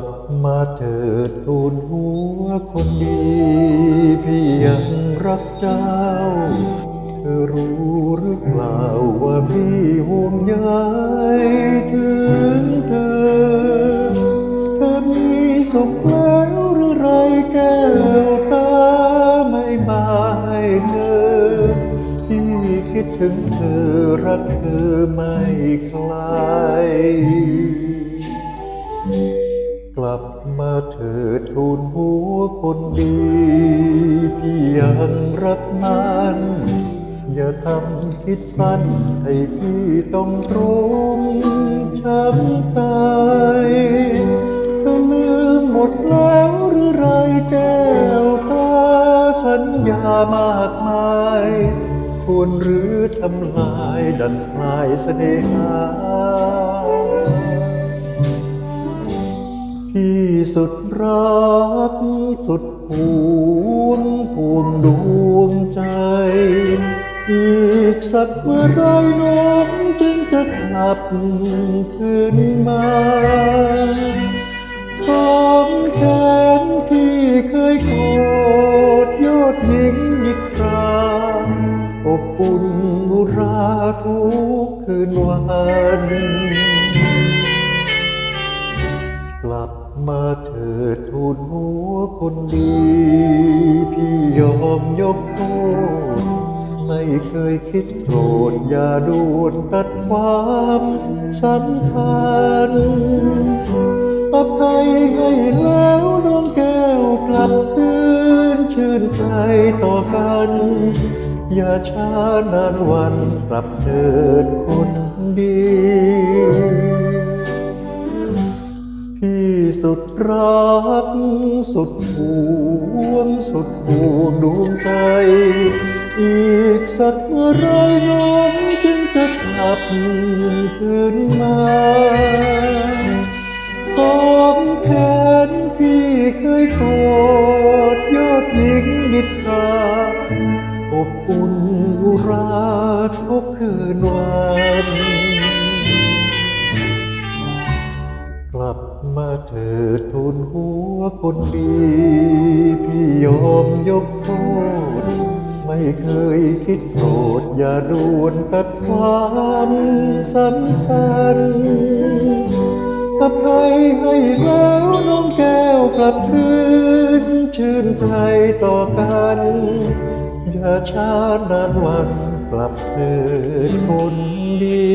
ลับมาเถิดทูลหัวคนดี พี่ยังรักเจ้า เธอรู้หรือเปล่าว่าพี่ห่วงใยถึงเธอ เธอมีสุขแล้วหรือไรแก้วตาไม่มาให้เธอที่คิดถึงเธอรักเธอไม่คลาย ลับมาเถิดทูลหัวคนดี พี่ยังรักมันอย่าทำคิดสั้นให้พี่ต้องตรงช้ำตายเธอลืมหมดแล้วหรือไรแก้วตาสัญญามากมายควรหรือทำลายดันลายเสน่หา ที่สุดรักสุดห่วงห่วงดวงใจ อีกสักเมื่อไรน้องจึงจะกลับคืนมาสองแขนที่เคยโกอดยอดหญิงนิทราอบอุ่นบุราทุกคืนวัน มาเถิดทูลหัวคนดี พี่ยอมยกโทษ ไม่เคยคิดโกรธ อย่าด่วนตัดความสัมพันธ์อภัยให้แล้วน้องแก้วกลับคืนชื่นใจต่อกัน อย่าช้านานวันกลับเถิดคนดี สุดรัก สุดห่วง สุดห่วงดวงใจ อีกสักเมื่อไรน้องจึงจะกลับคืนมาสองแขนพี่เคยกอดยอดหญิงนิทราอบอุ่นอุราทุกคืนวัน มาเถิดทูลหัวคนดี พี่ยอมยกโทษ ไม่เคยคิดโกรธอย่าด่วนตัดความสัมพันธ์อภัยให้แล้วน้องแก้วกลับคืน ชื่นใจต่อกัน อย่าช้านานวันกลับเถิดคนดี